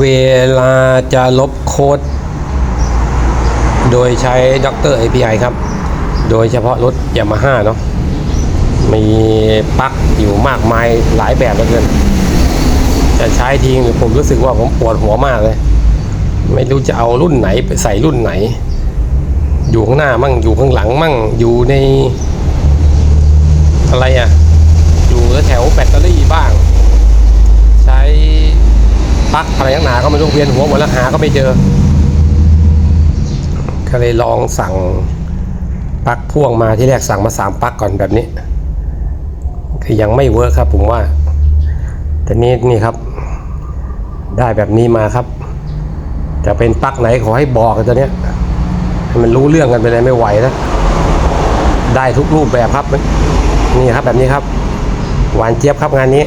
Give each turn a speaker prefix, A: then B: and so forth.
A: เวลาจะลบโค้ด โดยใช้ด็อกเตอร์ API ครับ โดยเฉพาะรถยามาฮ่าเนาะมีปลั๊กอยู่มากมายหลายแบบเหลือเกิน จะใช้ทิ้งผมรู้สึกว่าผมปวดหัวมากเลย ไม่รู้จะเอารุ่นไหนไปใส่รุ่นไหน อยู่ข้างหน้ามั่งอยู่ข้างหลังมั่งอยู่ใน อะไรอะ อยู่แถวแบตเตอรี่บ้าง ปลั๊กอะไรนักหนาก็ไม่รู้เวียนหัวหมดแล้วหาก็ไม่เจอ ก็เลยลองสั่งปลั๊กพ่วงมาที่แรกสั่งมาสามปลั๊กก่อนแบบนี้คือยังไม่เวิร์คครับผมว่า แต่นี้นี่ครับ ได้แบบนี้มาครับ จะเป็นปลั๊กไหนขอให้บอกกันตัวเนี้ยให้มันรู้เรื่องกันไปเลยไม่ไหวแล้วได้ทุกรูปแบบครับ นี่ครับแบบนี้ครับ หวานเจี๊ยบครับงานนี้